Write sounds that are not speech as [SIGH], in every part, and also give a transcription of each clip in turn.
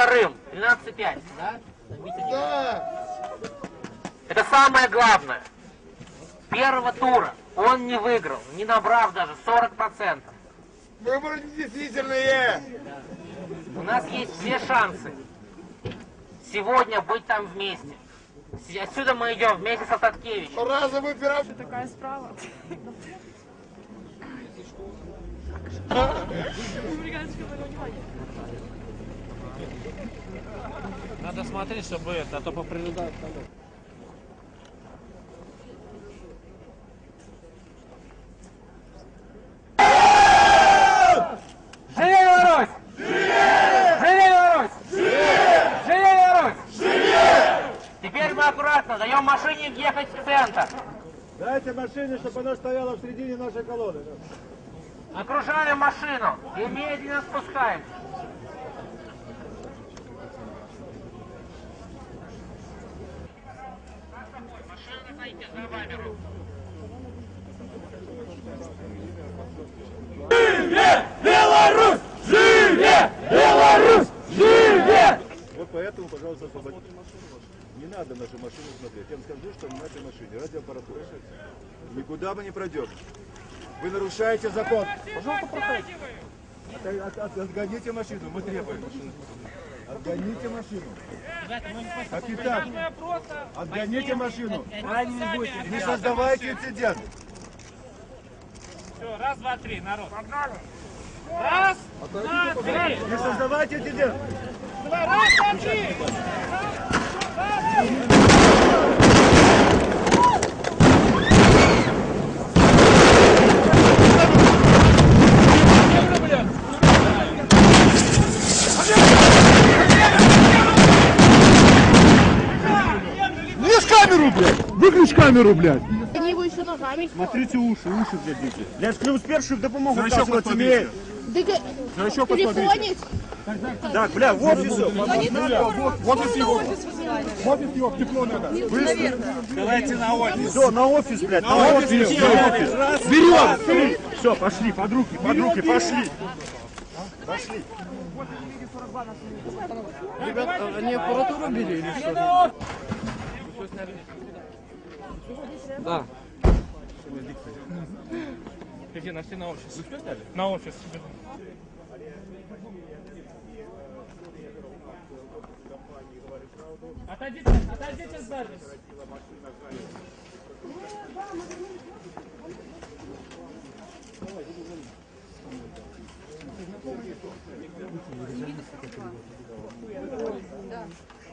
вторым. 12,5, да? Да. Это самое главное. Первого тура он не выиграл, не набрав даже 40%. Выборы действительные. У нас есть все шансы сегодня быть там вместе. Отсюда мы идем вместе с Остаткевичем. Разовый пирог. Такая справа. [LAUGHS] Надо смотреть, чтобы это, а то мы аккуратно даем машине въехать в центр. Дайте машине, чтобы она стояла в середине нашей колонны. Окружаем машину и медленно спускаемся. Вот поэтому, пожалуйста, освободите. Не надо нашу машину смотреть. Я вам скажу, что в нашей машине радиоаппаратура. Никуда мы не пройдем. Вы нарушаете закон. Пожалуйста, проходите. От- от- от- Отгоните машину, мы требуем. Отгоните машину. Капитан, отгоните машину. Не создавайте инцидент. Все, раз, два, три, народ. Погнали. Раз, два, три. Не создавайте инцидент. Два, раз, два, три. Выключ камеру, блядь! Выключ камеру, блядь! Они его еще ногами. Смотрите уши, уши глядите. Для плюс перших допомогу оказывать умеет. Телефонить. Так, бля, в офис. В офис его. В офис его, в тепло надо. Давайте на офис. Все, на офис, блядь, на офис. Берем! Все, пошли, под руки, под руки, пошли. Пошли. Они аппаратуру били или что? Иди на все на офис. На офис. Отойдите, отойдите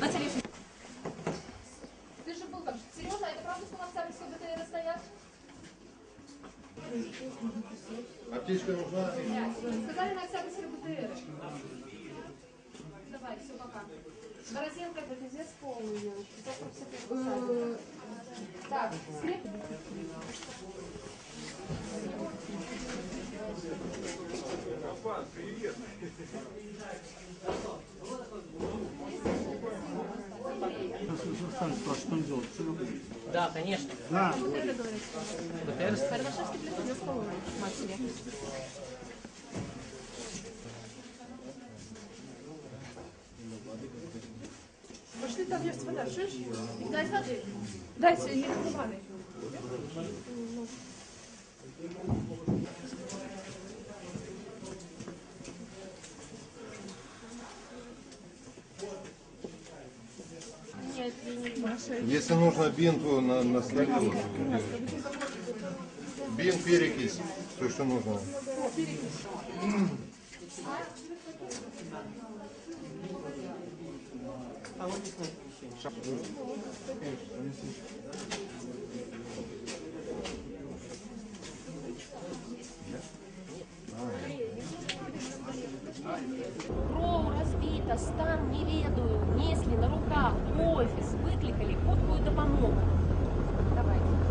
на самом деле... Ты же был там. Сережа, это правда, что на Октябрьской БТР стоят? Аптечка нужна? Сказали на Октябрьской БТР. Давай, все, пока. Борозенко, это пиздец полный, девочки. Так. Да, конечно. Барбашевский приходил в школу к матери. Там есть вода, слышишь? Дай воды. Дайте, не ванной. Нет, Если нужно бинт, то на, на столе. Бинт, перекись, все, что нужно. Кроу разбито, стан не ведаю, несли на руках, офис, выкликали, код какую-то помогу. Давайте.